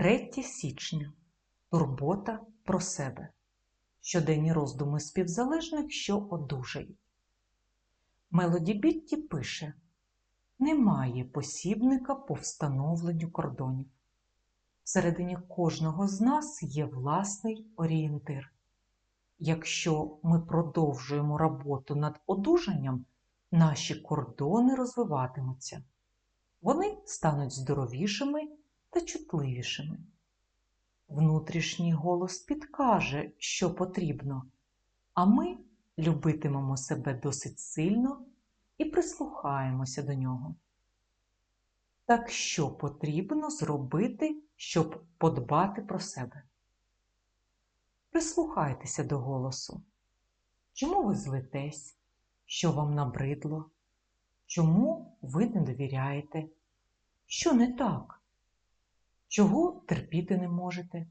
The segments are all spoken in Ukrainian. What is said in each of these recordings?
3 січня. Турбота про себе. Щоденні роздуми співзалежних, що одужають. Мелоді Бітті пише: Немає посібника по встановленню кордонів. Всередині кожного з нас є власний орієнтир. Якщо ми продовжуємо роботу над одужанням, наші кордони розвиватимуться. Вони стануть здоровішими та чутливішими. Внутрішній голос підкаже, що потрібно, а ми любитимемо себе досить сильно і прислухаємося до нього. Так що потрібно зробити, щоб подбати про себе? Прислухайтеся до голосу. Чому ви злитесь? Що вам набридло? Чому ви не довіряєте? Що не так? Чого терпіти не можете?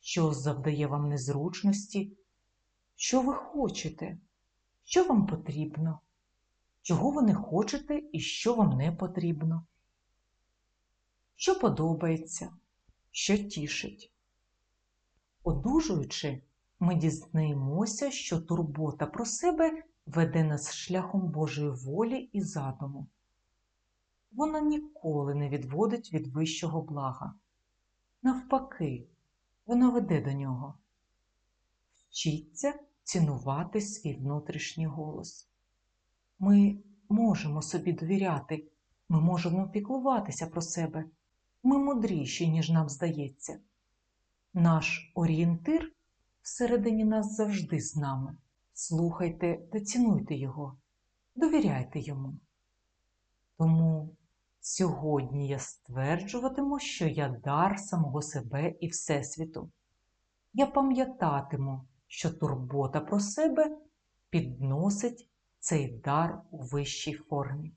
Що завдає вам незручності? Що ви хочете? Що вам потрібно? Чого ви не хочете і що вам не потрібно? Що подобається, що тішить? Одужуючи, ми дізнаємося, що турбота про себе веде нас шляхом Божої волі і задуму. Вона ніколи не відводить від вищого блага. Навпаки, вона веде до нього. Вчіться цінувати свій внутрішній голос. Ми можемо собі довіряти, ми можемо піклуватися про себе. Ми мудріші, ніж нам здається. Наш орієнтир всередині нас завжди з нами. Слухайте та цінуйте його, довіряйте йому. Тому сьогодні я стверджуватиму, що я дар самого себе і Всесвіту. Я пам'ятатиму, що турбота про себе підносить цей дар у вищій формі.